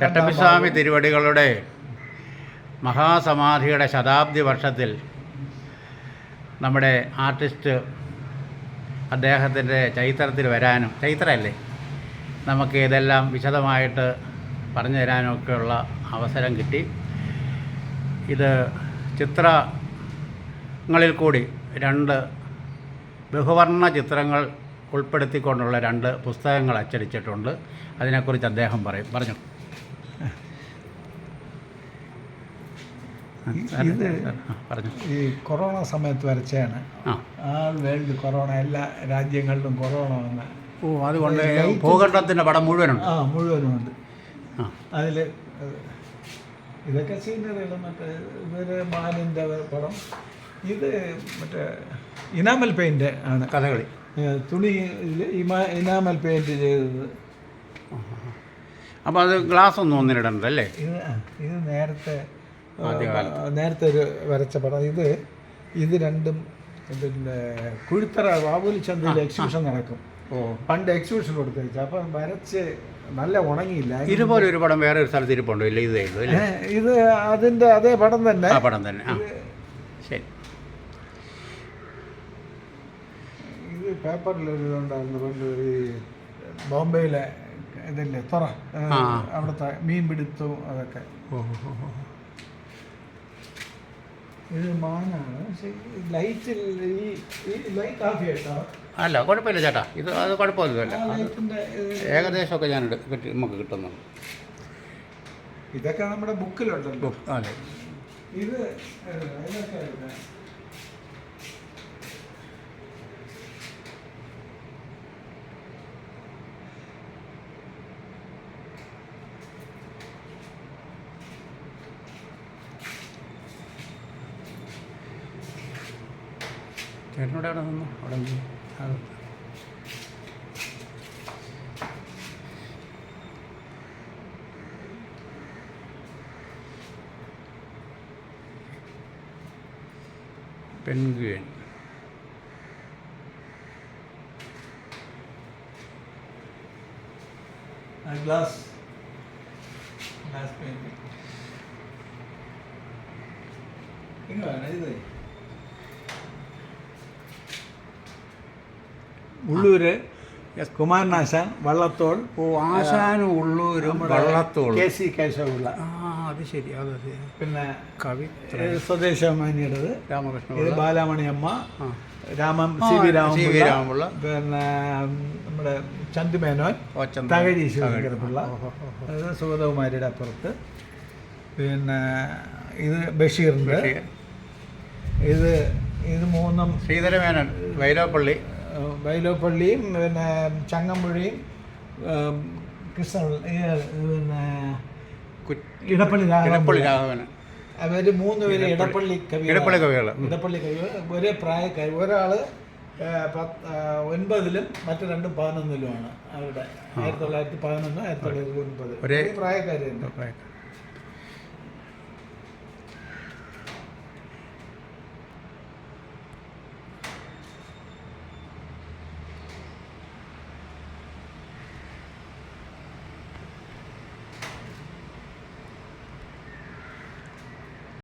ചട്ടമ്പിസ്വാമി തിരുവടികളുടെ മഹാസമാധിയുടെ ശതാബ്ദി വർഷത്തിൽ നമ്മുടെ ആർട്ടിസ്റ്റ് അദ്ദേഹത്തിന്റെ ചൈത്രത്തിൽ വരാനും ചൈത്രമല്ലേ നമുക്ക് ഇതെല്ലാം വിശദമായിട്ട് പറഞ്ഞു തരാനൊക്കെയുള്ള അവസരം കിട്ടി. ഇത് ചിത്രങ്ങളിൽ കൂടി രണ്ട് ബഹുവർണ ചിത്രങ്ങൾ ഉൾപ്പെടുത്തിക്കൊണ്ടുള്ള രണ്ട് പുസ്തകങ്ങൾ അച്ചടിച്ചിട്ടുണ്ട്. അതിനെക്കുറിച്ച് അദ്ദേഹം പറയും. പറഞ്ഞു. ഇത് ഈ കൊറോണ സമയത്ത് വരച്ചാണ് ആൾ വേൾഡ് കൊറോണ എല്ലാ രാജ്യങ്ങളിലും കൊറോണ വന്ന. ഓ അതുകൊണ്ട് ഭൂഖണ്ഡത്തിന്റെ പടം മുഴുവനുണ്ട്. ആ മുഴുവനുമുണ്ട്. അതിൽ ഇതൊക്കെ സീനറികൾ മറ്റേ ഇവർ മാനിന്റെ പടം. ഇത് മറ്റേ ഇനാമൽ പെയിന്റ് ആണ്. കഥകളി. തുണി ഇനാമൽ പെയിന്റ് ചെയ്തത്. അപ്പോൾ അത് ഗ്ലാസ് ഒന്നും ഒന്നിനിടണ്ടല്ലേ ഇത് ആ, ഇത് നേരത്തെ ആ. നേരത്തെ ഒരു വരച്ച പടം. ഇത് ഇത് രണ്ടും പിന്നെ കുഴിത്തറ ബാബുലി ചന്തയിൽ എക്സിബിഷൻ നടക്കും. ഓ. പണ്ട് എക്സിബിഷൻ കൊടുത്തു വെച്ചാൽ അപ്പം വരച്ച് നല്ല ഉണങ്ങിയില്ല. ഇതുപോലെ ഒരു പടം വേറെ ഒരു സ്ഥലത്ത് ഇരിപ്പുണ്ടോ. ഇല്ല ഇത് ഉള്ളൂ അല്ലേ ഏ, ഇത് അതിന്റെ അതേ പടം തന്നെ. ആ പടം തന്നെ. ആ. ശരി. ഇത് പേപ്പറിൽ ഒരു ഇതുണ്ടായിരുന്നു പണ്ട് ഈ ബോംബെയിലെ ഇതില്ലേ? തുറ. അവിടുത്തെ മീൻ പിടുത്തവും അതൊക്കെ. ഇത് മാനാണ് പക്ഷേ ഈ ലൈറ്റിൽ ഈ ഈ ലൈറ്റ് അല്ല കുഴപ്പമില്ല ചേട്ടാ. ഇത് അത് കുഴപ്പമൊന്നുമില്ല. ഏകദേശമൊക്കെ ഞാൻ കിട്ടി- നമുക്ക് കിട്ടുന്നു ഇതൊക്കെ നമ്മുടെ ബുക്കിലുണ്ടല്ലോ. അതെ. ഇത്? ചേട്ടനോട് അവിടെ നിന്നു അവിടെ നിന്ന് അത് പെൻഗ്വിൻ. ആ ഗ്ലാസ്. Glass paint. ഇങ്ങനെ ഇത് ഉള്ളൂര് കുമാരനാശാൻ വള്ളത്തോൾ. ഓ ആശാനും ഉള്ളൂരും വള്ളത്തോൾ. കെ സി കേശവുള്ള ആ അത് ശരി അത് ശരി. പിന്നെ കവി സ്വദേശ സ്വദേശമാനിയുടേത്. രാമകൃഷ്ണ ഇത് ബാലാമണിയമ്മ രാമം സി വി രാമപിള്ള രാമപിള്ള. പിന്നെ നമ്മുടെ ചന്തുമേനോൻ തകഴി ശിവശങ്കരപിള്ള സുഗതകുമാരിയുടെ അപ്പുറത്ത്. പിന്നെ ഇത് ബഷീറിന്റെ. ഇത് ഇത് മൂന്നും ശ്രീധരമേനോൻ വൈലോപ്പള്ളി വൈലോപ്പള്ളിയും പിന്നെ ചങ്ങമ്പുഴയും കൃഷ്ണ പിന്നെ ഇടപ്പള്ളി ഇടപ്പള്ളി രാഘവൻ. അവർ മൂന്ന് പേര് ഇടപ്പള്ളി കവി ഇടപ്പള്ളി കവികൾ ഇടപ്പള്ളി കവികൾ. ഒരേ പ്രായക്കാർ ഒരാൾ ഒൻപതിലും മറ്റു രണ്ടും പതിനൊന്നിലുമാണ് അവരുടെ. ആയിരത്തി തൊള്ളായിരത്തി പതിനൊന്ന് ആയിരത്തി തൊള്ളായിരത്തി ഒൻപത്. ഒരേ- പ്രായക്കാർ തന്നെ.